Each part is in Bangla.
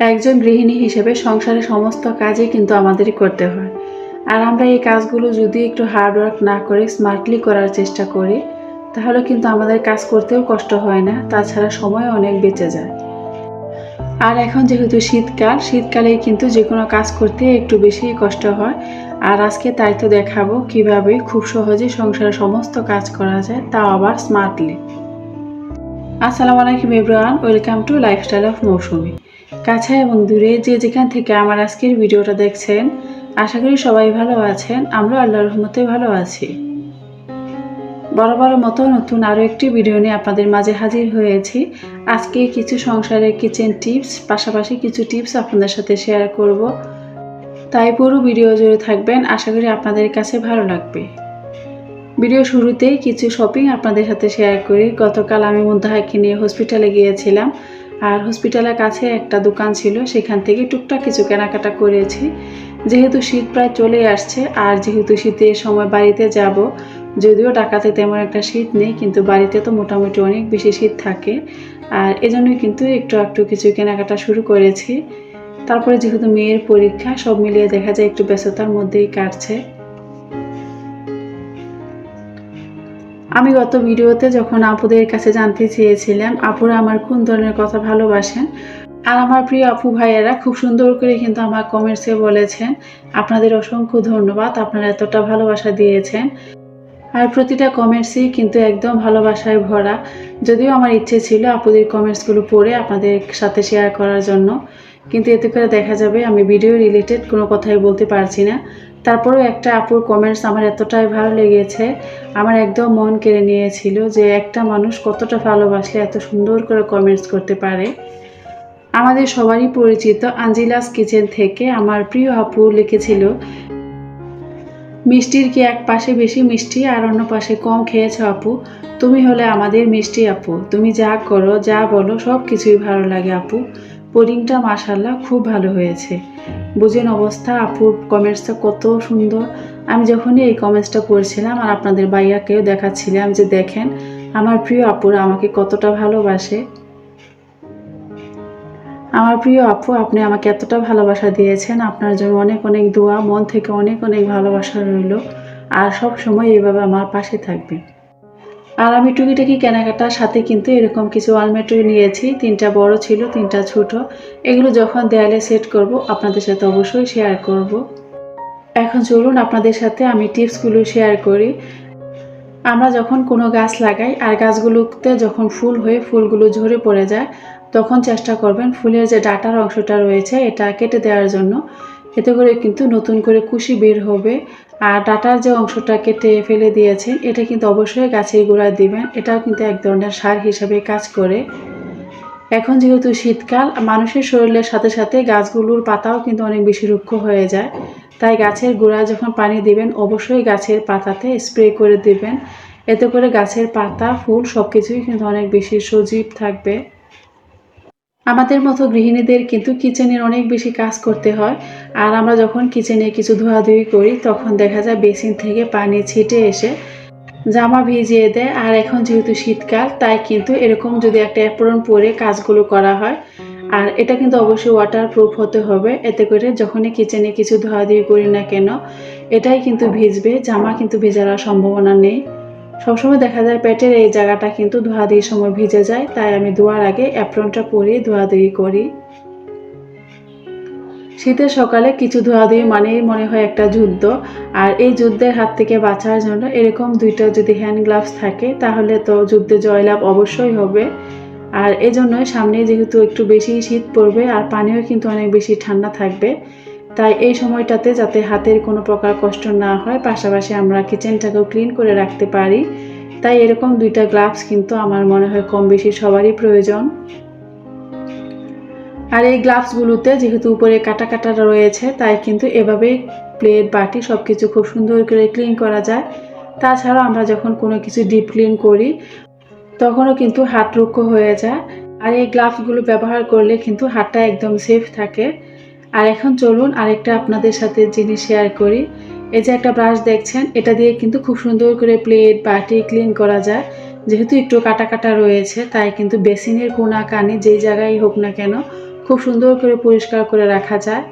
একজন গৃহিণী হিসেবে সংসারের সমস্ত কাজই কিন্তু আমাদেরই করতে হয়। আর আমরা এই কাজগুলো যদি একটু হার্ডওয়ার্ক না করে স্মার্টলি করার চেষ্টা করি, তাহলে কিন্তু আমাদের কাজ করতেও কষ্ট হয় না, তাছাড়া সময় অনেক বেঁচে যায়। আর এখন যেহেতু শীতকাল, শীতকালেই কিন্তু যে কোনো কাজ করতে একটু বেশি কষ্ট হয়। আর আজকে তাই তো দেখাবো কীভাবে খুব সহজে সংসারের সমস্ত কাজ করা যায় তাও আবার স্মার্টলি আসসালামু আলাইকুম everyone, welcome to lifestyle of Moushumi. কাছে এবং দূরে যে যেখান থেকে আমার আজকের ভিডিওটা দেখছেন, আশা করি সবাই ভালো আছেন। আমরা আল্লাহর রহমতে ভালো আছি। বরাবর মতো নতুন আরও একটি ভিডিও নিয়ে আপনাদের মাঝে হাজির হয়েছি। আজকে কিছু সংসারের কিচেন টিপস পাশাপাশি কিছু টিপস আপনাদের সাথে শেয়ার করব। তাই পুরো ভিডিও জুড়ে থাকবেন, আশা করি আপনাদের কাছে ভালো লাগবে। ভিডিও শুরুতেই কিছু শপিং আপনাদের সাথে শেয়ার করি। গতকাল আমি মুন্তাহাকে নিয়ে হসপিটালে গিয়েছিলাম। আর হসপিটালের কাছে একটা দোকান ছিল, সেখান থেকে টুকটাক কিছু কেনাকাটা করেছি। যেহেতু শীত প্রায় চলে আসছে, আর যেহেতু শীতের সময় বাড়িতে যাব, যদিও ঢাকাতে তেমন একটা শীত নেই, কিন্তু বাড়িতে তো মোটামুটি অনেক বেশি শীত থাকে। আর এজন্যই কিন্তু একটু একটু কিছু কেনাকাটা শুরু করেছি। তারপরে যেহেতু মেয়ের পরীক্ষা, সব মিলিয়ে দেখা যায় একটু ব্যস্ততার মধ্যেই কাটছে। আমি গত ভিডিওতে যখন আপুদের কাছে জানতে চেয়েছিলাম, আপুরা আমার কোন ধরনের কথা ভালোবাসেন, আর আমার প্রিয় আপু ভাইয়েরা খুব সুন্দর করে কিন্তু আমার কমেন্টসে বলেছেন, আপনাদের অসংখ্য ধন্যবাদ, আপনারা এতটা ভালোবাসা দিয়েছেন। আর প্রতিটা কমেন্টসই কিন্তু একদম ভালোবাসায় ভরা। যদিও আমার ইচ্ছে ছিল আপুদের কমেন্টসগুলো পড়ে আপনাদের সাথে শেয়ার করার জন্য, কিন্তু এতে করে দেখা যাবে আমি ভিডিও রিলেটেড কোনো কথাই বলতে পারছি না। তারপরেও একটা আপুর কমেন্টস আমার এতটাই ভালো লেগেছে। আমার একদম মন কেড়ে নিয়েছিল যে একটা মানুষ কতটা ভালোবাসলে এত সুন্দর করে কমেন্টস করতে পারে। আমাদের সবারই পরিচিত আঞ্জিলাস কিচেন থেকে আমার প্রিয় আপু লিখেছিল, মিষ্টির কি এক পাশে বেশি মিষ্টি আর অন্য পাশে কম খেয়েছ আপু? তুমি হলে আমাদের মিষ্টি আপু। তুমি যা করো, যা বলো সব কিছুই ভালো লাগে আপু। পুডিংটা মাসাল্লাহ খুব ভালো হয়েছে। বুঝেন অবস্থা, আপুর কমেন্টসটা কত সুন্দর। আমি যখনই এই কমেন্টসটা পড়ছিলাম আর আপনাদের বাইয়াকেও দেখাচ্ছিলাম যে দেখেন, আমার প্রিয় আপুরা আমাকে কতটা ভালোবাসে। আমার প্রিয় আপু, আপনি আমাকে এতটা ভালোবাসা দিয়েছেন। আপনার জন্য অনেক অনেক দোয়া, মন থেকে অনেক অনেক ভালোবাসা রইল। আর সব সময় এইভাবে আমার পাশে থাকবেন। আর আমি টুকিটাকি কেনাকাটার সাথে কিন্তু এরকম কিছু আলমেটরি নিয়েছি। তিনটা বড় ছিল, তিনটা ছোট। এগুলো যখন দেয়ালে সেট করব, আপনাদের সাথে অবশ্যই শেয়ার করব। এখন চলুন আপনাদের সাথে আমি টিপসগুলো শেয়ার করি। আমরা যখন কোনো গাছ লাগাই আর গাছগুলোতে যখন ফুল হয়ে ফুলগুলো ঝরে পড়ে যায়, তখন চেষ্টা করবেন ফুলের যে ডাটার অংশটা রয়েছে, এটা কেটে দেওয়ার জন্য। এতে করে কিন্তু নতুন করে কুশি বের হবে। আর ডাটার যে অংশটা কেটে ফেলে দিয়েছেন, এটা কিন্তু অবশ্যই গাছের গোড়ায় দিবেন। এটাও কিন্তু এক ধরনের সার হিসাবে কাজ করে। এখন যেহেতু শীতকাল, মানুষের শরীরের সাথে সাথে গাছগুলোর পাতাও কিন্তু অনেক বেশি রুক্ষ হয়ে যায়। তাই গাছের গোড়ায় যখন পানি দিবেন, অবশ্যই গাছের পাতাতে স্প্রে করে দিবেন। এতে করে গাছের পাতা, ফুল সব কিছুই কিন্তু অনেক বেশি সজীব থাকবে। আমাদের মতো গৃহিণীদের কিন্তু কিচেনের অনেক বেশি কাজ করতে হয়। আর আমরা যখন কিচেনে কিছু ধোয়াধুয়ি করি, তখন দেখা যায় বেসিন থেকে পানি ছিটে এসে জামা ভিজিয়ে দেয়। আর এখন যেহেতু শীতকাল, তাই কিন্তু এরকম যদি একটা অ্যাপ্রন পরে কাজগুলো করা হয়, আর এটা কিন্তু অবশ্যই ওয়াটার প্রুফ হতে হবে। এতে করে যখনই কিচেনে কিছু ধোয়াধুয়ি করি না কেন, এটাই কিন্তু ভিজবে, জামা কিন্তু ভেজার সম্ভাবনা নেই। সবসময় দেখা যায় পেটের এই জায়গাটা কিন্তু ধোয়াধুয়ির সময় ভিজে যায়, তাই আমি ধোয়ার আগে অ্যাপ্রনটা পরিয়ে ধোয়াধুয়ি করি। শীতের সকালে কিছু ধোয়াধুয়ি মানেই মনে হয় একটা যুদ্ধ, আর এই যুদ্ধের হাত থেকে বাঁচার জন্য এরকম দুইটা যদি হ্যান্ড গ্লাভস থাকে, তাহলে তো যুদ্ধে জয়লাভ অবশ্যই হবে। আর এজন্যই সামনে যেহেতু একটু বেশি শীত পড়বে, আর পানিও কিন্তু অনেক বেশি ঠান্ডা থাকবে তাই এই সময়টাতে যাতে হাতের কোনো প্রকার কষ্ট না হয়, পাশাপাশি আমরা কিচেনটাকেও ক্লিন করে রাখতে পারি। তাই এরকম দুইটা গ্লাভস কিন্তু আমার মনে হয় কম বেশি সবারই প্রয়োজন। আর এই গ্লাভসগুলোতে যেহেতু উপরে কাটা কাটা রয়েছে, তাই কিন্তু এভাবে প্লেট, বাটি সব কিছু খুব সুন্দর করে ক্লিন করা যায়। তাছাড়াও আমরা যখন কোনো কিছু ডিপ ক্লিন করি, তখনও কিন্তু হাত রুক্ষ হয়ে যায়। আর এই গ্লাভসগুলো ব্যবহার করলে কিন্তু হাতটা একদম সেফ থাকে। আর এখন চলুন আরেকটা আপনাদের সাথে জিনিস শেয়ার করি। এই যে একটা ব্রাশ দেখছেন, এটা দিয়ে কিন্তু খুব সুন্দর করে প্লেট বাটি ক্লিন করা যায়। যেহেতু একটু কাটা কাটা রয়েছে, তাই কিন্তু বেসিনের কোনা কানি যেই জায়গায় হোক না কেন, খুব সুন্দর করে পরিষ্কার করে রাখা যায়।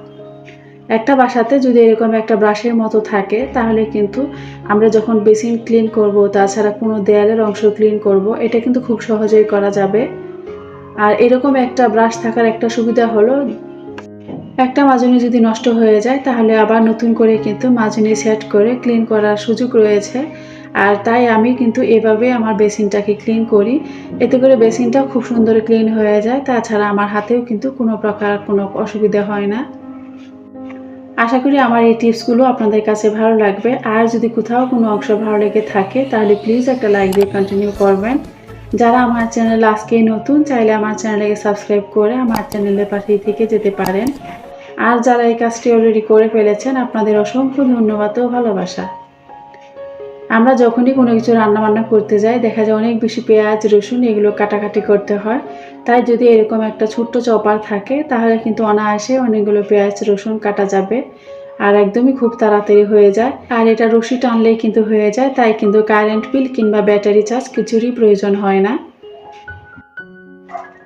একটা বাসাতে যদি এরকম একটা ব্রাশের মতো থাকে, তাহলে কিন্তু আমরা যখন বেসিন ক্লিন করব, তাছাড়া কোনো দেয়ালের অংশ ক্লিন করব, এটা কিন্তু খুব সহজেই করা যাবে। আর এরকম একটা ব্রাশ থাকার একটা সুবিধা হলো একটা মাজনি যদি নষ্ট হয়ে যায়, তাহলে আবার নতুন করে কিন্তু মাজনি সেট করে ক্লিন করার সুযোগ রয়েছে। আর তাই আমি কিন্তু এভাবে আমার বেসিনটাকে ক্লিন করি। এতে করে বেসিনটা খুব সুন্দর ক্লিন হয়ে যায়। তাছাড়া আমার হাতেও কিন্তু কোনো প্রকার কোনো অসুবিধা হয় না। আশা করি আমার এই টিপসগুলো আপনাদের কাছে ভালো লাগবে। আর যদি কোথাও কোনো অংশ ভালো লেগে থাকে, তাহলে প্লিজ একটা লাইক দিয়ে কন্টিনিউ করবেন। যারা আমার চ্যানেল আজকেই নতুন, চাইলে আমার চ্যানেলকে সাবস্ক্রাইব করে আমার চ্যানেলের পাশেই থেকে যেতে পারেন। আর যারা এই কাজটি অলরেডি করে ফেলেছেন, আপনাদের অসংখ্য ধন্যবাদ ও ভালোবাসা। আমরা যখনই কোনো কিছু রান্না বান্না করতে যাই, দেখা যায় অনেক বেশি পেঁয়াজ, রসুন এগুলো কাটাকাটি করতে হয়। তাই যদি এরকম একটা ছোট্ট চপার থাকে, তাহলে কিন্তু অনায়াসে অনেকগুলো পেঁয়াজ, রসুন কাটা যাবে আর একদমই খুব তাড়াতাড়ি হয়ে যায়। আর এটা রশি টানলেই কিন্তু হয়ে যায়, তাই কিন্তু কারেন্ট বিল কিংবা ব্যাটারি চার্জ কিছুরই প্রয়োজন হয় না।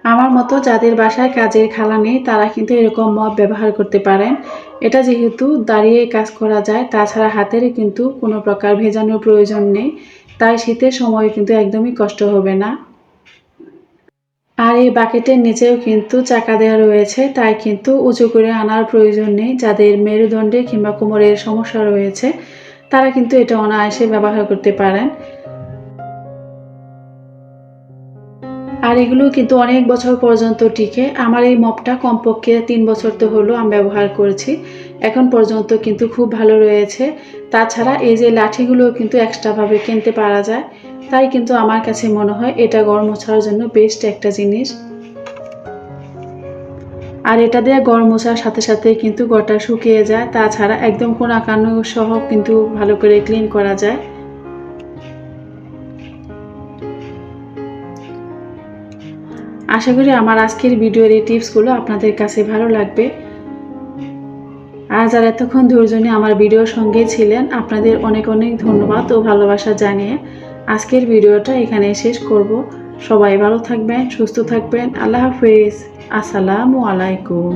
আমার মতো যাদের বাসায় কাজের খালা নেই, তারা কিন্তু এরকম মপ ব্যবহার করতে পারেন এটা যেহেতু দাঁড়িয়ে কাজ করা যায়, তাছাড়া হাতের কিন্তু কোনো প্রকার ভেজানোর প্রয়োজন নেই। তাই শীতের সময় কিন্তু একদমই কষ্ট হবে না। আর এই বাকেটের নিচেও কিন্তু চাকা দেওয়া রয়েছে, তাই কিন্তু উঁচু করে আনার প্রয়োজন নেই। যাদের মেরুদণ্ডে কিংবা কোমরের সমস্যা রয়েছে, তারা কিন্তু এটা অনায়াসে ব্যবহার করতে পারেন। আর এগুলো কিন্তু অনেক বছর পর্যন্ত টিকে। আমার এই মপটা কমপক্ষে তিন বছর তো হলো আমি ব্যবহার করেছি। এখন পর্যন্ত কিন্তু খুব ভালো রয়েছে। তাছাড়া এই যে লাঠিগুলো কিন্তু এক্সট্রাভাবে কিনতে পারা যায়, তাই কিন্তু আমার কাছে মনে হয় এটা গরম মোছার জন্য বেস্ট একটা জিনিস। আর এটা দিয়ে গরম মোছার সাথে সাথে কিন্তু গটা শুকিয়ে যায়। তাছাড়া একদম কোনা কানো সহ কিন্তু ভালো করে ক্লিন করা যায়। আশা করি আমার আজকের ভিডিওর এই টিপসগুলো আপনাদের কাছে ভালো লাগবে। আর যারা এতক্ষণ ধৈর্য নিয়ে আমার ভিডিওর সঙ্গে ছিলেন, আপনাদের অনেক অনেক ধন্যবাদ ও ভালোবাসা জানিয়ে আজকের ভিডিওটা এখানে শেষ করব। সবাই ভালো থাকবেন, সুস্থ থাকবেন, আল্লাহ হাফেজ, আসসালামু আলাইকুম।